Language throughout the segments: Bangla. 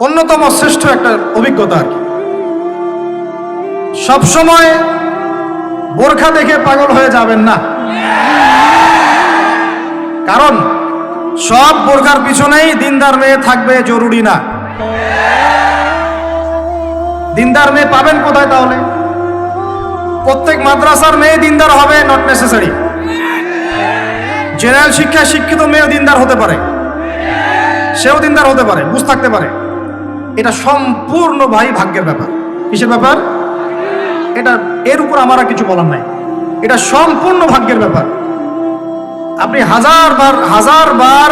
অন্যতম শ্রেষ্ঠ একটা অভিজ্ঞতা আর কি। সবসময় বোরখা দেখে পাগল হয়ে যাবেন না। কারণ সব বোরখার পিছনেই দিনদার মেয়ে থাকবে জরুরি না। দিনদার মেয়ে পাবেন কোথায় তাহলে? প্রত্যেক মাদ্রাসার মেয়ে দিনদার হবে নট নেসেসারি জেনারেল শিক্ষায় শিক্ষিত মেয়েও দিনদার হতে পারে। সেও দিনদার হতে পারে, বুঝ থাকতে পারে। এটা সম্পূর্ণ ভাই ভাগ্যের ব্যাপার। কিসের ব্যাপার? এটা, এর উপর আমার আর কিছু বলার নাই। এটা সম্পূর্ণ ভাগ্যের ব্যাপার। আপনি হাজার বার হাজার বার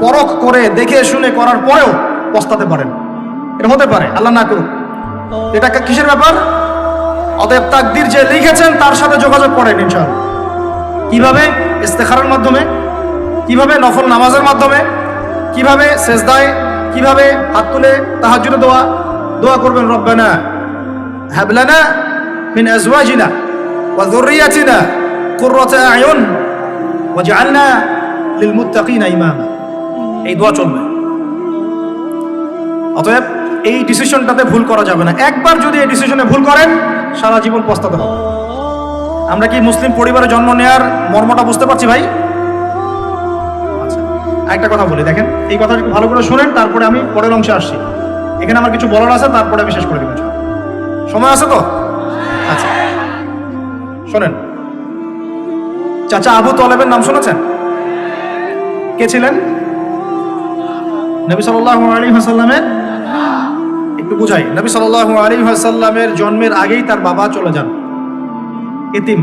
পরখ করে দেখে শুনে করার পরেও পস্তাতে পারেন। এটা হতে পারে, আল্লাহ না করুক। এটা কিসের ব্যাপার? অতএব তাকদির যে লিখেছেন, তার সাথে যোগাযোগ করেন ইনশাআল্লাহ। কীভাবে? ইস্তেখারের মাধ্যমে। কীভাবে নফল নামাজের মাধ্যমে। কীভাবে সেজদায় কীভাবে হাত তুলে তাহার জন্য দোয়া দোয়া করবেন রব্বানা? হাবলানা মিন আজওয়াজিনা ওয়া যুররিয়াতিনা কুররাতা আয়ুন ওয়াজআলনা লিল মুত্তাকিনা ইমামা। এই দোয়া চলবে। অতএব এই ডিসিশনটাতে ভুল করা যাবে না। একবার যদি এই ডিসিশনে ভুল করেন, সারা জীবন পস্তাতে হবে। আমরা কি মুসলিম পরিবারে জন্ম নেয়ার মর্মটা বুঝতে পারছি ভাই? একটা কথা বলি, দেখেন, এই কথা ভালো করে শুনেন, তারপরে আমি পরের অংশে আসছি। এখানে আমার কিছু বলার আছে, তারপরে আমি শেষ করে দেবো। সময় আছে তো? আচ্ছা শোনেন। চাচা আবু তলেবের নাম শুনেছেন? কে ছিলেন? নবী সাল্লাল্লাহু আলাইহি ওয়াসাল্লামের? একটু বুঝাই। নবী সাল্লাল্লাহু আলাইহি ওয়াসাল্লামের জন্মের আগেই তার বাবা চলে যান। এতিম।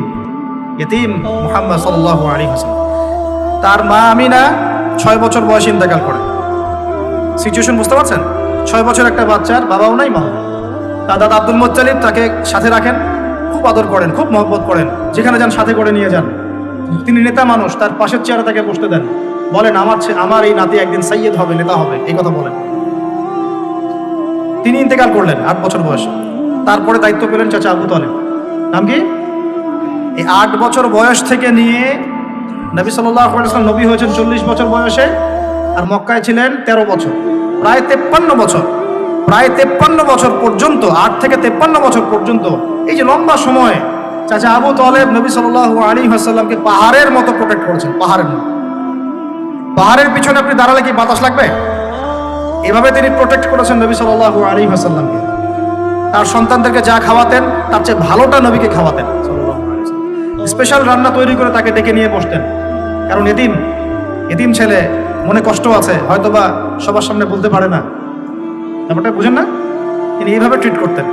এতিম মুহাম্মদ সাল্লাল্লাহু আলাইহি ওয়াসাল্লাম। তার মা আমিনা ছয় বছর বয়সে ইন্তেকাল করে। সিচুয়েশন বুঝতে পারছেন? ছয় বছর একটা বাচ্চার বাবাও নাই মা তার দাদা আব্দুল মোত্তালিব তাকে সাথে রাখেন, খুব আদর করেন, খুব মহব্বত করেন। যেখানে যান, সাথে করে নিয়ে যান। তিনি নেতা মানুষ, তার পাশের চেয়ারে তাকে বসতে দেন। বলেন, আমার আমার এই নাতি একদিন সাইয়েদ হবে, নেতা হবে। এই কথা বলেন। তিনি ইন্তেকাল করলেন, আট বছর বয়সে। তারপরে দায়িত্ব পেলেন চাচা আবু নাম কি? এই আট বছর বয়স থেকে নিয়ে নবী সাল্লাম নবী হয়েছেন চল্লিশ বছর বয়সে আর মক্কায় ছিলেন ১৩ বছর। প্রায় তেপ্পান্ন বছর। প্রায় তেপ্পান্ন বছর পর্যন্ত, আট থেকে তেপ্পান্ন বছর পর্যন্ত, এই যে লম্বা সময়, চাচা আবু তালেব নবী সাল্লাহ আলী হাসাল্লামকে পাহাড়ের মতো প্রোটেক্ট করেছেন, পাহাড়ের মতো। পাহাড়ের পিছনে আপনি দাঁড়ালে কি বাতাস লাগবে? এভাবে তিনি প্রোটেক্ট করেছেন নবী সাল্লাহ আলী হাসাল্লামকে তার সন্তানদেরকে যা খাওয়াতেন, তার চেয়ে ভালোটা নবীকে খাওয়াতেন স্পেশাল রান্না তৈরি করে তাকে ডেকে নিয়ে বসতেন। কারণ এদিন এদিন ছেলে মনে কষ্ট আছে, হয়তোবা সবার সামনে বলতে পারে না। ব্যাপারটা বুঝেন না? তিনি এইভাবে ট্রিট করতেন।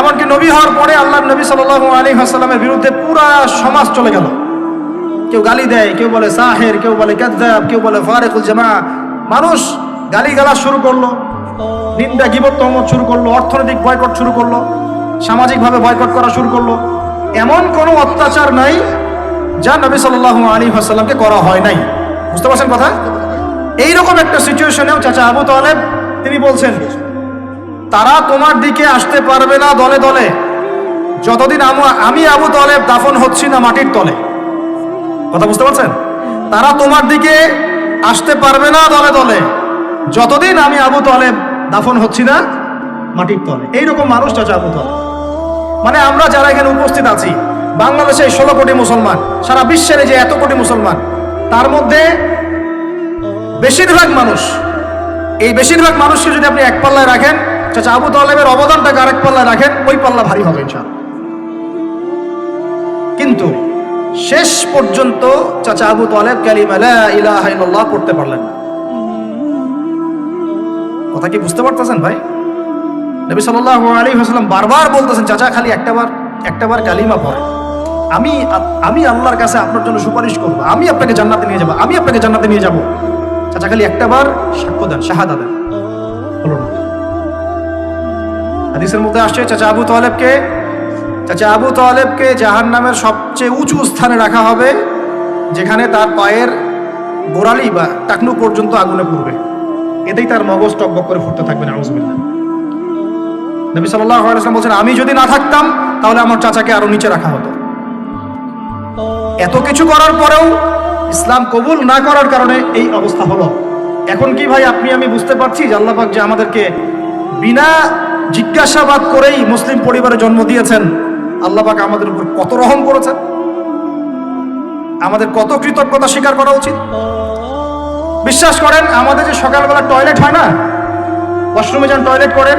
এমনকি নবী হওয়ার পরে আল্লাহ নবী সাল আলী হাসাল্লামের বিরুদ্ধে পুরা সমাজ চলে গেল। কেউ গালি দেয়, কেউ বলে সাহের, কেউ বলে কাদ্দাব কেউ বলে ফারেকুল জামা মানুষ গালি গালা শুরু করল, নিন্দা গিবত শুরু করল, অর্থনৈতিক বয়কট শুরু করল, সামাজিকভাবে বয়কট করা শুরু করল। এমন কোনো অত্যাচার নাই যা নবী সাল্লাহ আলী হাসাল্লামকে করা হয় নাই। বুঝতে পারছেন কথা? এইরকম একটা সিচুয়েশনেও চাচা আবু তালেব, তিনি বলছেন, তারা তোমার দিকে আসতে পারবে না দলে দলে। যতদিন আমি আবু তালেব দাফন হচ্ছি না মাটির তলে। কথা বুঝতে পারছেন? তারা তোমার দিকে আসতে পারবে না দলে দলে। যতদিন আমি আবু তালেব দাফন হচ্ছি না মাটির তলে। এইরকম মানুষ চাচা আবু তালেব। মানে আমরা যারা এখানে উপস্থিত আছি বাংলাদেশে ষোলো কোটি মুসলমান, সারা বিশ্বের যে এত কোটি মুসলমান, তার মধ্যে বেশিরভাগ মানুষ, এই বেশিরভাগ মানুষকে যদি আপনি এক পাল্লায় রাখেন, চাচা আবু তালেবের অবদানটাকে আরেক পাল্লায় রাখেন, ওই পাল্লা ভারী হবে কিন্তু শেষ পর্যন্ত চাচা আবু তালেব কালিমা লা ইলাহা ইল্লাল্লাহ পড়তে পারলেন না। কথা কি বুঝতে পারতেছেন ভাই? নবী সাল্লাল্লাহু আলাইহি ওয়াসাল্লাম বারবার বলতেছেন, চাচা, খালি একটাবার একটাবার কালিমা পড়ে। আমি আমি আল্লাহর কাছে আপনার জন্য সুপারিশ করব। আমি আপনাকে জান্নাতে নিয়ে যাব। আমি আপনাকে জান্নাতে নিয়ে যাব। চাচা, খালি একটাবার সাক্ষ্য দেন, শাহাদা দেন। হলো না হাদিসের মধ্যে আসছে, চাচা আবু তালেবকে, চাচা আবু তালেবকে জাহান নামের সবচেয়ে উঁচু স্থানে রাখা হবে, যেখানে তার পায়ের গোড়ালি বা টাকনু পর্যন্ত আগুনে পড়বে। এতেই তার মগজ টকবক করে ফুটতে থাকবে না আউজবিল্লাহ নবী ওয়াসাল্লাম বলছেন, আমি যদি না থাকতাম, তাহলে আমার চাচাকে আরও নিচে রাখা হতো। এত কিছু করার পরেও ইসলাম কবুল না করার কারণে এই অবস্থা হলো। এখন কি ভাই আপনি, আমি বুঝতে পারছি যে আল্লাপাক যে আমাদেরকে বিনা জিজ্ঞাসাবাদ করেই মুসলিম পরিবারে জন্ম দিয়েছেন, আল্লাহ পাক আমাদের উপর কত রহম করেছেন। আমাদের কত কৃতজ্ঞতা স্বীকার করা উচিত। বিশ্বাস করেন, আমাদের যে সকালবেলা টয়লেট হয় না, ওয়াশরুমে যান টয়লেট করেন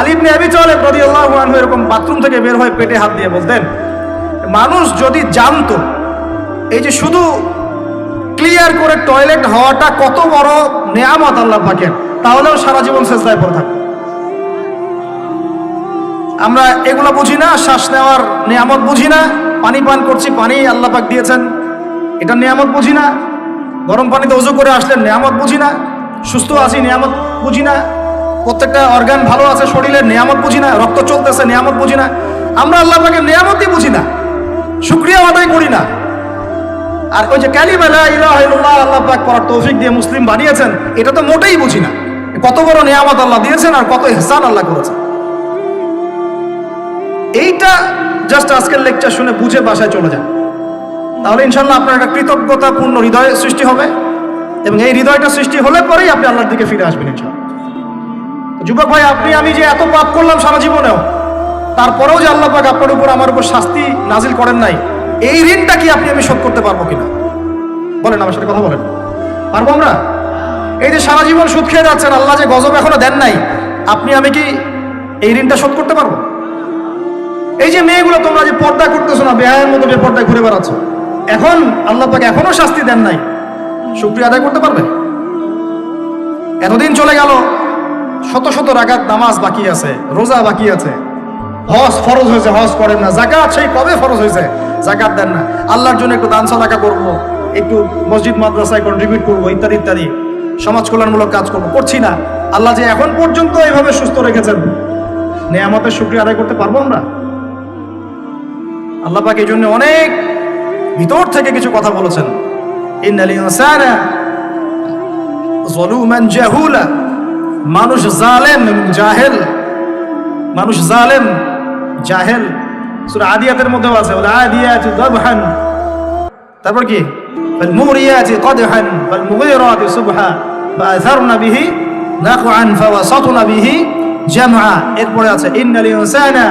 আলিবনে আবি চলে প্রতি আল্লাহ এরকম বাথরুম থেকে বের হয়ে পেটে হাত দিয়ে বলতেন, মানুষ যদি জানতো এই যে শুধু ক্লিয়ার করে টয়লেট হওয়াটা কত বড় নেয়ামত আল্লাহ পাকের, তাহলেও সারা জীবন শেষদায় পড়ে থাকবে। আমরা এগুলো বুঝি না, শ্বাস নেওয়ার নিয়ামত বুঝি না, পানি পান করছি, পানি আল্লাহ পাক দিয়েছেন এটা নিয়ামত বুঝি না, গরম পানিতে উজু করে আসলে নিয়ামত বুঝি না, সুস্থ আছি নিয়ামত বুঝি না, প্রত্যেকটা অর্গান ভালো আছে শরীরে নিয়ামত বুঝি না, রক্ত চলতেছে নিয়ামত বুঝি না, আমরা আল্লাহ পাকের নিয়ামতই বুঝি না, শুক্রিয়া আদায় করি না। আর ওই যে কালিমা লা ইলাহা ইল্লাল্লাহ আল্লাহ পাক করার তৌফিক দিয়ে মুসলিম বানিয়েছেন, এটা তো মোটেই বুঝি না। কত বড় নিয়ামত আল্লাহ দিয়েছেন আর কত ইহসান আল্লাহ করেছেন। এইটা জাস্ট আজকের লেকচার শুনে বুঝে বাসায় চলে যান। তাহলে ইনশাল্লাহ আপনার একটা কৃতজ্ঞতাপূর্ণ হৃদয় সৃষ্টি হবে এবং এই হৃদয়টা সৃষ্টি হলে পরেই আপনি আল্লাহর দিকে ফিরে আসবেন ইনশাল্লাহ যুবক ভাই, আপনি, আমি যে এত পাপ করলাম সারা জীবনেও, তারপরেও যে আল্লাহ পাক আপনার উপর আমার উপর শাস্তি নাজিল করেন নাই এই ঋণটা কি আপনি আমি শোধ করতে পারব কিনা? বলেন, আমার সাথে কথা বলেন। পারব আমরা? এই যে সারা জীবন সুদ খেয়ে যাচ্ছেন, আল্লাহ যে গজব এখনও দেন নাই, আপনি আমি কি এই ঋণটা শোধ করতে পারব? এই যে মেয়েগুলো, তোমরা যে পর্দা করতেছো না, বেহায়ের মতো যে পর্দায় ঘুরে বেড়াচ্ছ, এখন আল্লাহ পাক এখনও শাস্তি দেন নাই। শুক্রিয়া আদায় করতে পারবে? এতদিন চলে গেল, শত শত রাগাত নামাজ বাকি আছে, রোজা বাকি আছে। হজ ফরজ হয়েছে, হজ করেন না। জাকাত সেই কবে ফরজ হয়েছে? জাকাত দেন না। আল্লাহর জন্য একটু দান সাদাকা করব, একটু মসজিদ, মাদ্রাসায় কন্ট্রিবিউট করব, ইত্যাদি ইত্যাদি। সমাজ কল্যাণমূলক কাজ করব। করছি না। আল্লাহ যে এখন পর্যন্ত এইভাবে সুস্থ রেখেছেন, নেয়ামতের শুক্রিয়া আদায় করতে পারব আমরা? আল্লাহ পাক এই জন্য অনেক ভিতর থেকে কিছু কথা বলেছেন। মানুষ জালেম এবং জাহেল। মানুষ জালেম জাহেল সুরা আদিয়াতের মধ্যেও আছে ওলা আদিয়াত দবহান তারপর কি ফাল মুরিয়াত কদহান ফাল মুগিরাত সুবহা ফাআথারনা বিহি নাকআন ফাওয়াসাতনা বিহি জামআ এরপরে আছে ইন্নাল ইনসানা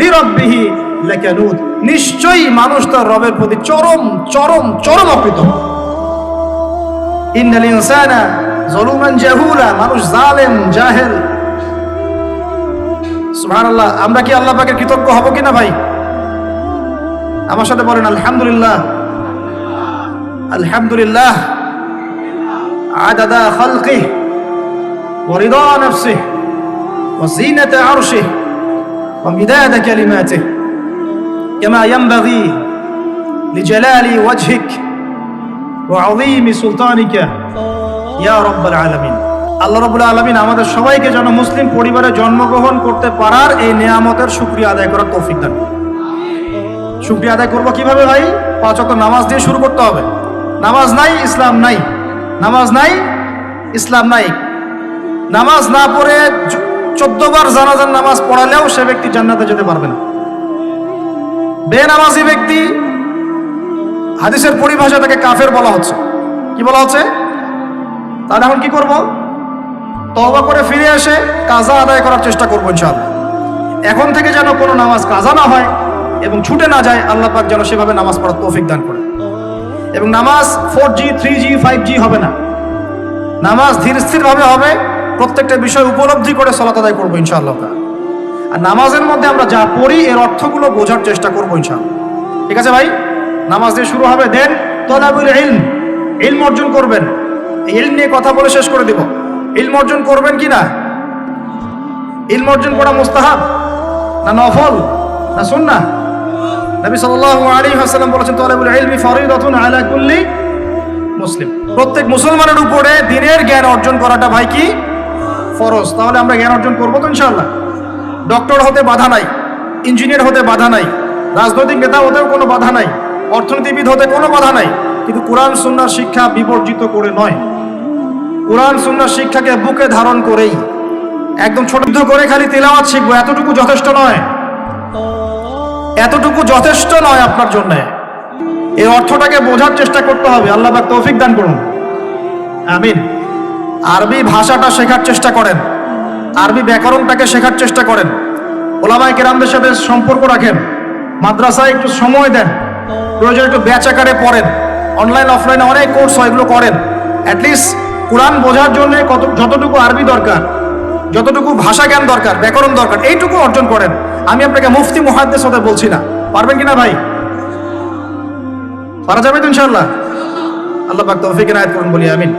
লিরাব্বিহি লাকানুত নিশ্চয়ই মানুষ তার রবের প্রতি চরম চরম চরম অকৃতজ্ঞ ইন্নাল ইনসানা জলুমান জাহুলা মানুষ জালেম জাহেল সুবহানাল্লাহ আমরা কি আল্লাহ পাকের কৃতজ্ঞ হব কিনা ভাই আমার সাথে বলেন আলহামদুলিল্লাহ আলহামদুলিল্লাহ আদাদা খালকিহ ورضا نفسه وزينة عرشه ومداد كلماته كما ينبغي لجلال وجهك وعظيم سلطانك يا رب العالمين আল্লাহ রবুল্লা আলমিন আমাদের সবাইকে যেন মুসলিম পরিবারে জন্মগ্রহণ করতে পারার এই নিয়ামতের সুক্রিয়া আদায় করার তৌফিক দান। সুক্রিয়া আদায় করব কীভাবে ভাই? পাঁচ অক্ট নামাজ দিয়ে শুরু করতে হবে। নামাজ নাই, ইসলাম নাই। নামাজ নাই, ইসলাম নাই। নামাজ না পড়ে চোদ্দ বার জানাজার নামাজ পড়ালেও সে ব্যক্তি জান্নাতে যেতে পারবে না। বেনামাজি ব্যক্তি হাদিসের পরিভাষা তাকে কাফের বলা হচ্ছে। কি বলা হচ্ছে? তাহলে এখন কি করব? তবা করে ফিরে এসে কাজা আদায় করার চেষ্টা করব ইনশাআল্লাহ। এখন থেকে যেন কোনো নামাজ কাজা না হয় এবং ছুটে না যায়, আল্লাহ পাক যেন সেভাবে নামাজ পড়ার তৌফিক দান করে। এবং নামাজ four G, three G, five G হবে না। নামাজ ধীর স্থিরভাবে হবে, প্রত্যেকটা বিষয় উপলব্ধি করে সলাত আদায় করব ইনশাআল্লাহ আর নামাজের মধ্যে আমরা যা পড়ি, এর অর্থগুলো বোঝার চেষ্টা করব ইনশাআল্লাহ। ঠিক আছে ভাই? নামাজ দিয়ে শুরু হবে, দেন তলাবুল ইলম। ইলম অর্জন করবেন। ইলম নিয়ে কথা বলে শেষ করে দিব। ইলম অর্জন করবেন কি না? ইলম অর্জন করা মোস্তাহাব না নফল, না সুন্না নবী সাল্লাল্লাহু আলাইহি ওয়াসাল্লাম বলেছেন, তলাবুল ইলমি ফরিদাতুন আলা কুল্লি মুসলিম। প্রত্যেক মুসলমানের উপরে দিনের জ্ঞান অর্জন করাটা ভাই কি? ফরজ। তাহলে আমরা জ্ঞান অর্জন করব তো ইনশাআল্লাহ। ডক্টর হতে বাধা নাই, ইঞ্জিনিয়ার হতে বাধা নাই, রাজনৈতিক নেতা হতেও কোনো বাধা নাই, অর্থনীতিবিদ হতে কোনো বাধা নাই, কিন্তু কোরআন সুন্নার শিক্ষা বিবর্জিত করে নয়। কোরআন সুন্নার শিক্ষাকে বুকে ধারণ করেই। একদম ছোট করে খালি তেলাওয়াত শিখব, এতটুকু যথেষ্ট নয়। এতটুকু যথেষ্ট নয় আপনার জন্য। এই অর্থটাকে বোঝার চেষ্টা করতে হবে, আল্লাহ পাক তৌফিক দান করুন। আমিন। আরবি ভাষাটা শেখার চেষ্টা করেন। আরবি ব্যাকরণটাকে শেখার চেষ্টা করেন। ওলামাই কেরামদের সাথে সম্পর্ক রাখেন। মাদ্রাসায় একটু সময় দেন। প্রয়োজন একটু ব্যাচ আকারে পড়েন। অনলাইন, অফলাইনে অনেক কোর্স হয়, এগুলো করেন। অ্যাটলিস্ট কোরআন বোঝার জন্য কত যতটুকু আরবি দরকার, যতটুকু ভাষা জ্ঞান দরকার, ব্যাকরণ দরকার, এইটুকু অর্জন করেন। আমি আপনাকে মুফতি মহাদ্দেশ হতে বলছি না। পারবেন কিনা ভাই? পারা যাবে তো ইনশাল্লাহ আল্লাহ পাক তৌফিক নায়ত করুন, বলি আমিন।